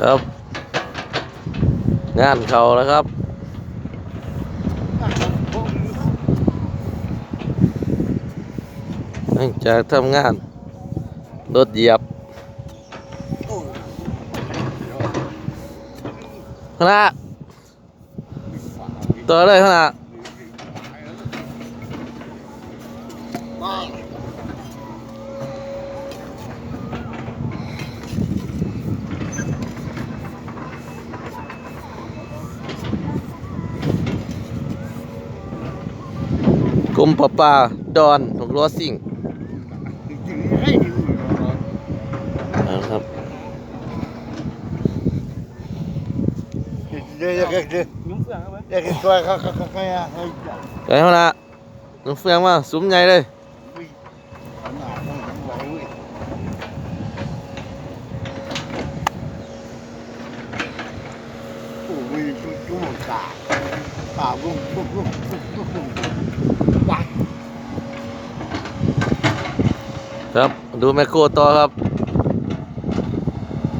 ครับ งานเขาแล้วครับหลังจากทำงานรถเหยียบขนาดตัวเลยขนา มประปาดอนหกล้อซิ่งนะครับเดี๋ยวเดี๋ยวเดี๋ยวยุ่งเฟืองครับเว้ยเดี๋ยวช่วยเขาเขาเขาเขาเขาไปเท่านะน้องเฟืองมาซุ้มใหญ่เลยโอ้ยจุ๊จุ๊ตาตาบุ้งบุ้งบุ้งบุ้งบุ้งบุ้งว้า ครับดูแมคโครต่อครับ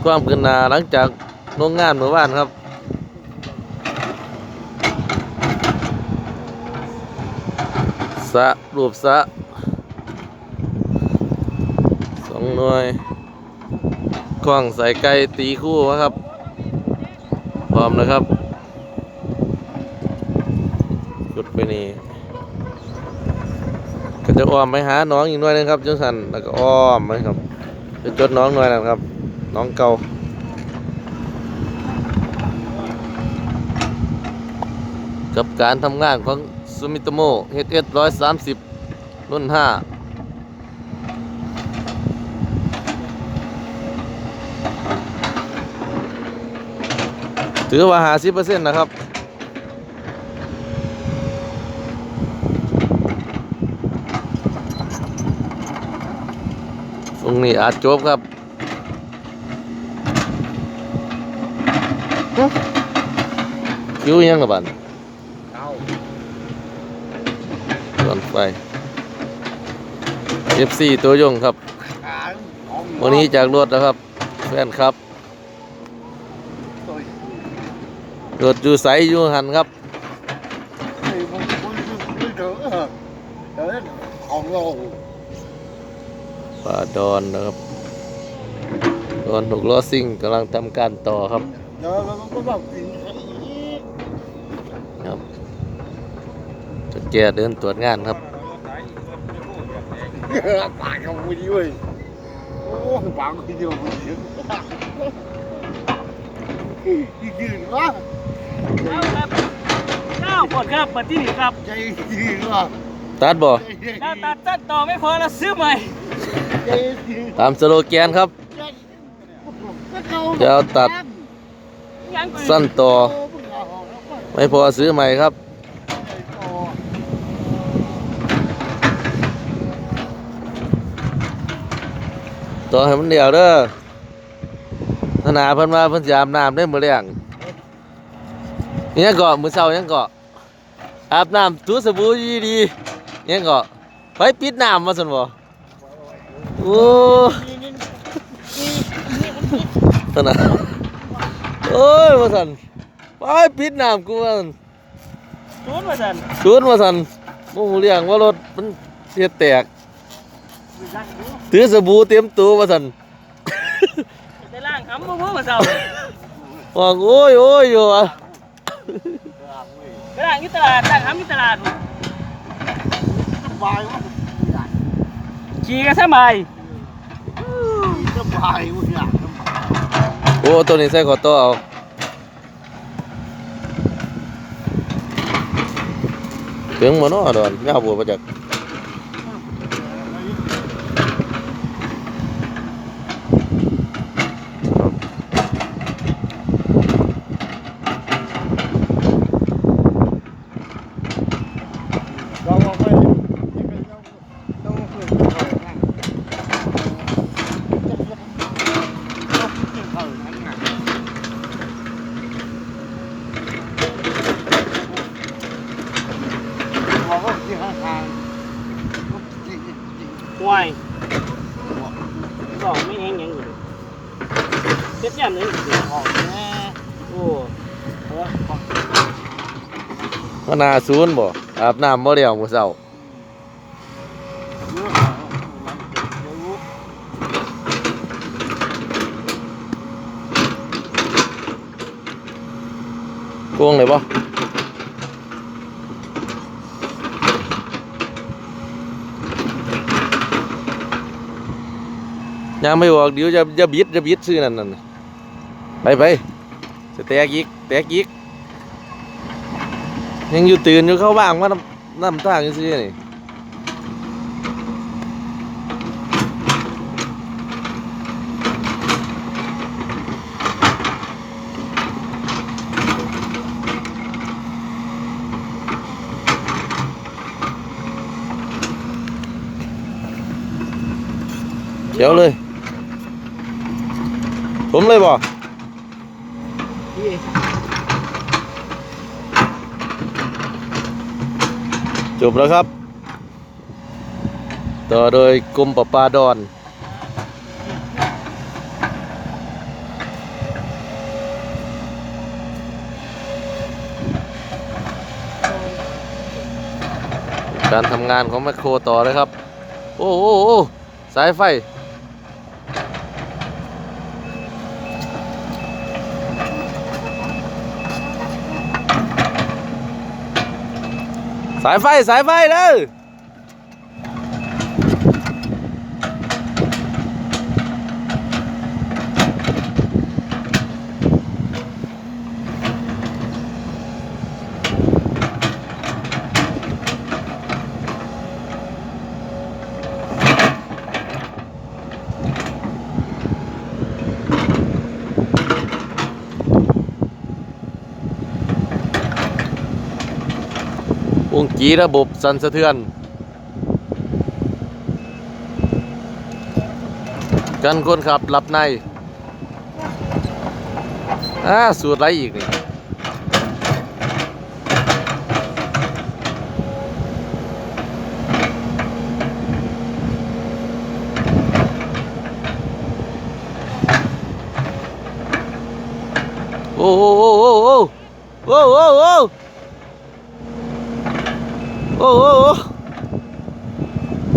ความขึ้นหนาหลังจากโรงงานเมื่อวานครับ สะรูปสะสองหน่วยกล้องใส่ไก่ตีคู่มาครับ พร้อมนะครับจุดไปนี่ จะอ้อมไปหาน้องอีกหน่วยนึงครับจังสันแล้วก็อ้อมไปครับจะจดน้องหน่วยนะครับ น้องเก่ากับการทำงานของซูมิโตโมเฮดเอสร้อยสามสิบรุ่นห้าถือว่าหาสิบเปอร์เซ็นต์นะครับ ตรง นี้อาจจบครับฮะคิวยังละบันเอาก่อนไป FC ตัวยงครับ วันนี้จากรถนะครับ แฟนครับรถอยู่ใสอยู่หันครับของเรา ป่าดอนนะครับ ดอนหกล้อซิ่งกำลังทำการต่อครับเดี๋ยวเราก็แบบกินครับจะแกเดินตรวจงานครับปากเขาไม่ดีเว้ยโอ้ปากเขาเดียวมันเสียยืนวะเอาครับเก้าคนครับมาที่นี่ครับใจยืนวะตัดบ่ดาวตัดตัดต่อไม่พอแล้วซื้อใหม่ใจยืน ตามสโลแกนครับเดี๋ยวตัดยังกูสั้นต่อ ไม่พอซื้อใหม่ครับต่อให้มันเดียวเด้อธนาเพิ่นว่าเพิ่นสิอาบน้ำได้มื้อแรงเนี่ยงเกาะมื้อเช้ายังเกาะอาบน้ำถูสบู่ดีดีๆยังเกาะไปปิดน้ำมาซั่นบ่ โอ้นาโอ้ยว่าซั่นไปปิดน้ำกูว่าซั่นศูนย์มาสันชวนว่าซั่นบ่ฮู้เรื่องว่ารถมันเสียแตก ถือสบู่เต็มตัวว่าซั่นในล่างคำบ่บ่มาเศร้าว่าโอ้ยโอ้ยอยู่อะในล่างที่ตลาดล่างคำที่ตลาด ขี่กันสบายโอ้ตัวนี้ใส่ขอตัวเอาถึงมาเนาะดอนยาวบัวประจัก จ็บยันเลยเดี๋ยวออกแน่โอ้เออของมานาศู ไม่บอกเดี๋ยวจะจะบิดจะบิดซื้อนั่นนั่นน่ะไปไปจะแตกอีกแตกอีกยังอยู่ตื่นอยู่เข้าบ้างว่าน้ำน้ำตางซื้อนี่เขียวเลยผมเลยบ่พี่ จบแล้วครับ ต่อโดยกรมประปาดอน การทำงานของแมคโครต่อเลยครับ โอ้โหโอ้สายไฟ สายไฟสายไฟเลย วงจีระบบสั่นสะเทือน กันคนขับหลับในอ่าสูตรอะไรอีกนี่โอ้โหโอ้โหโอ้โหโอ้ โหโอ้โหโอ้โห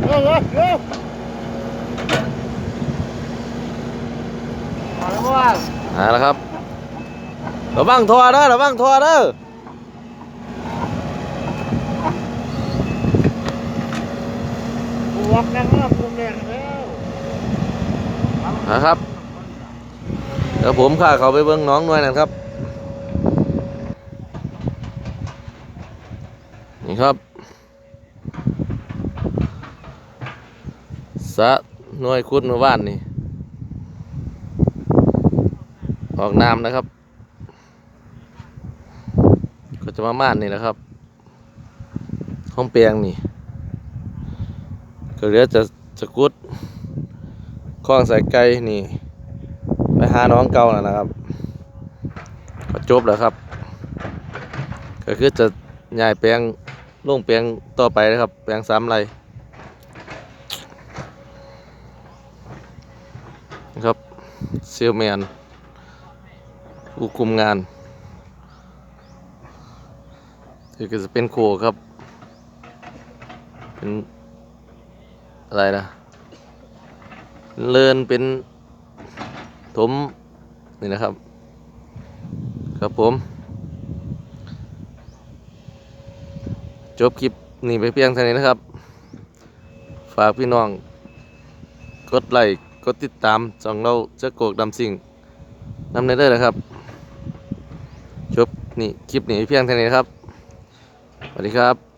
โอ้โหเร็วเร็วเร็วมาแล้วว่าอ่าแล้วครับระวังทอเด้อระวังทอเด้อบวกกันแล้วบวกแรงแล้วนะครับเดี๋ยวผมข้าเขาไปเบิ้งน้องหน่วยนั่นครับ นี่ครับ สะหน่วยคุดหมู่บ้านนี่ ออกน้ำนะครับ ก็จะมาม่านนี่แหละครับ ห้องเปียงนี่ ก็เหลือจะจะกุดคล้องสายไก่นี่ ไปหาน้องเก่าแล้วนะครับ ก็จบแล้วครับ ก็คือจะย้ายแปลงลงแปลงต่อไปนะครับ แปลงสามไร นะครับเซลแมนผู้คุมงานที่ก็จะเป็นโคครับ เป็นอะไรนะ เลินเป็นถมนี่นะครับ ครับผม จบคลิปนี่ไปเพียงเท่านี้นะครับ ฝากพี่น้อง กดไลค์ กดติดตามส่องเราเจะโกกดำสิ่งนำในเด้อนะครับจบนี่คลิปนี้เพียงเท่านี้ครับสวัสดีครับ